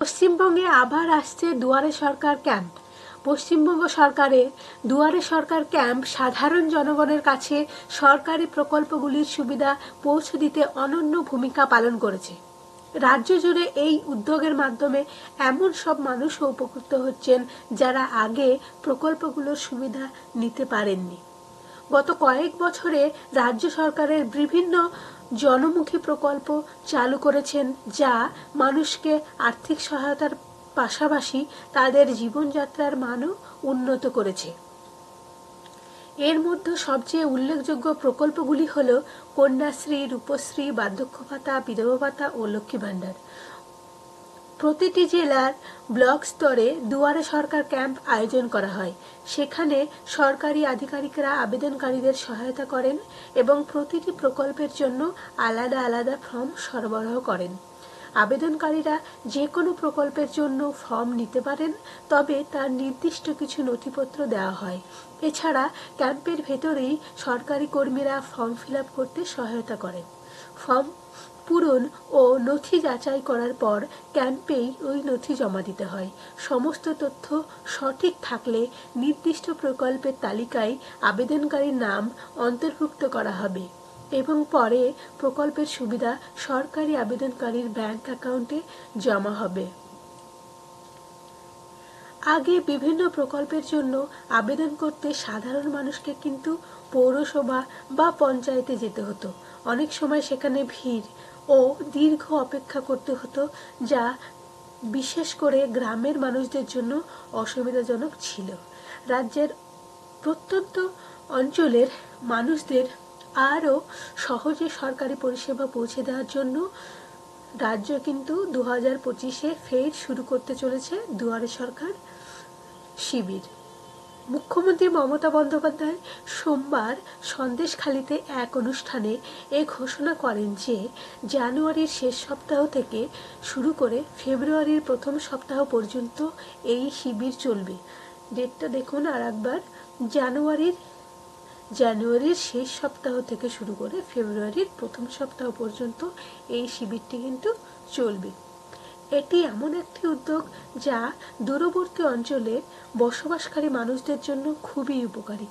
পশ্চিমবঙ্গে আবার আসছে দুয়ারে সরকার ক্যাম্প। পশ্চিমবঙ্গ সরকারের দুয়ারে সরকার ক্যাম্প সাধারণ জনগণের কাছে সরকারি প্রকল্পগুলির সুবিধা পৌঁছে দিতে অনন্য ভূমিকা পালন করেছে। রাজ্য জুড়ে এই উদ্যোগের মাধ্যমে এমন সব মানুষও উপকৃত হচ্ছেন যারা আগে প্রকল্পগুলোর সুবিধা নিতে পারেননি। গত কয়েক বছরে রাজ্য সরকারের বিভিন্ন জনমুখী প্রকল্প চালু করেছেন যা মানুষকে আর্থিক সহায়তার পাশাপাশি তাদের জীবনযাত্রার মানও উন্নত করেছে। এর মধ্যে সবচেয়ে উল্লেখযোগ্য প্রকল্পগুলি হল কন্যাশ্রী, রূপশ্রী, বার্ধক্য ভাতা, বিধবা ভাতা ও লক্ষ্মী ভাণ্ডার। প্রতিটি জেলার ব্লক স্তরে দুয়ারে সরকার ক্যাম্প আয়োজন করা হয়। সেখানে সরকারি আধিকারিকরা আবেদনকারীদের সহায়তা করেন এবং প্রতিটি প্রকল্পের জন্য আলাদা আলাদা ফর্ম সরবরাহ করেন। আবেদনকারীরা যে কোনো প্রকল্পের জন্য ফর্ম নিতে পারেন, তবে তার নির্দিষ্ট কিছু নথিপত্র দেওয়া হয়। এছাড়া ক্যাম্পের ভেতরেই সরকারি কর্মীরা ফর্ম ফিল করতে সহায়তা করেন ফর্ম পূরণ ও নথি যাচাই করার পর ক্যাম্পেই ওই নথি জমা দিতে হয়। সমস্ত তথ্য সঠিক থাকলে নির্দিষ্ট প্রকল্পের তালিকায় আবেদনকারীর নাম অন্তর্ভুক্ত করা হবে এবং পরে প্রকল্পের সুবিধা সরকারি আবেদনকারীর ব্যাংক অ্যাকাউন্টে জমা হবে। আগে বিভিন্ন প্রকল্পের জন্য আবেদন করতে সাধারণ মানুষকে কিন্তু পৌরসভা বা পঞ্চায়েতে যেতে হতো। অনেক সময় সেখানে ভিড় ও দীর্ঘ অপেক্ষা করতে হতো, যা বিশেষ করে গ্রামের মানুষদের জন্য অসুবিধাজনক ছিল। রাজ্যের প্রত্যন্ত অঞ্চলের মানুষদের আরও সহজে সরকারি পরিষেবা পৌঁছে দেওয়ার জন্য রাজ্য কিন্তু দু হাজার পঁচিশে ফের শুরু করতে চলেছে দুয়ারে সরকার শিবির। মুখ্যমন্ত্রী মমতা বন্দ্যোপাধ্যায় সোমবার সন্দেশখালিতে এক অনুষ্ঠানে এ ঘোষণা করেন যে, জানুয়ারির শেষ সপ্তাহ থেকে শুরু করে ফেব্রুয়ারির প্রথম সপ্তাহ পর্যন্ত এই শিবির চলবে। ডেটটা দেখুন আর একবার, জানুয়ারির জানুয়ারির শেষ সপ্তাহ থেকে শুরু করে ফেব্রুয়ারির প্রথম সপ্তাহ পর্যন্ত এই শিবিরটি কিন্তু চলবে। এটি এমন একটি উদ্যোগ যা দূরবর্তী অঞ্চলে বসবাসকারী মানুষদের জন্য খুবই উপকারী।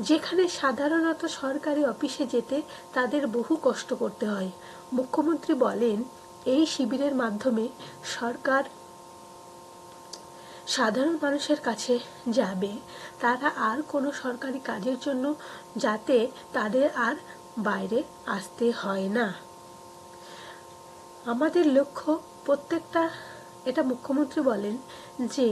যেখানে সাধারণত সরকারি অফিসে যেতে তাদের বহু কষ্ট করতে হয়। মুখ্যমন্ত্রী বলেন, এই শিবিরের মাধ্যমে সরকার সাধারণ মানুষের কাছে যাবে। তারা আর কোনো সরকারি কাজের জন্য যাতে তাদের আর বাইরে আসতে হয় না। আমাদের লক্ষ্য প্রত্যেকটা, এটা মুখ্যমন্ত্রী বলেন যে,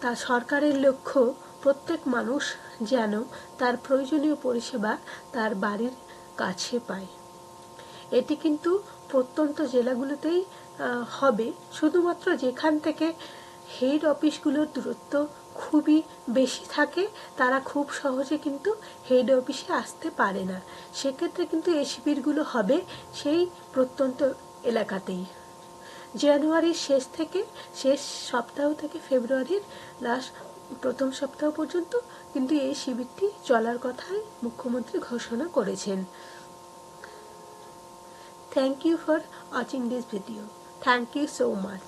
তা সরকারের লক্ষ্য প্রত্যেক মানুষ যেন তার প্রয়োজনীয় পরিষেবা তার বাড়ির কাছে পায়। এটি কিন্তু প্রত্যন্ত জেলাগুলোতেই হবে। শুধুমাত্র যেখান থেকে হেড অফিসগুলোর দূরত্ব খুবই বেশি থাকে, তারা খুব সহজে কিন্তু হেড অফিসে আসতে পারে না। সেক্ষেত্রে কিন্তু এই শিবিরগুলো হবে সেই প্রত্যন্ত এলাকাতেই। জানুয়ারির শেষ থেকে, শেষ সপ্তাহ থেকে ফেব্রুয়ারির লাস্ট প্রথম সপ্তাহ পর্যন্ত কিন্তু এই শিবিরটি চলার কথাই মুখ্যমন্ত্রী ঘোষণা করেছেন। Thank you for watching this video thank you so much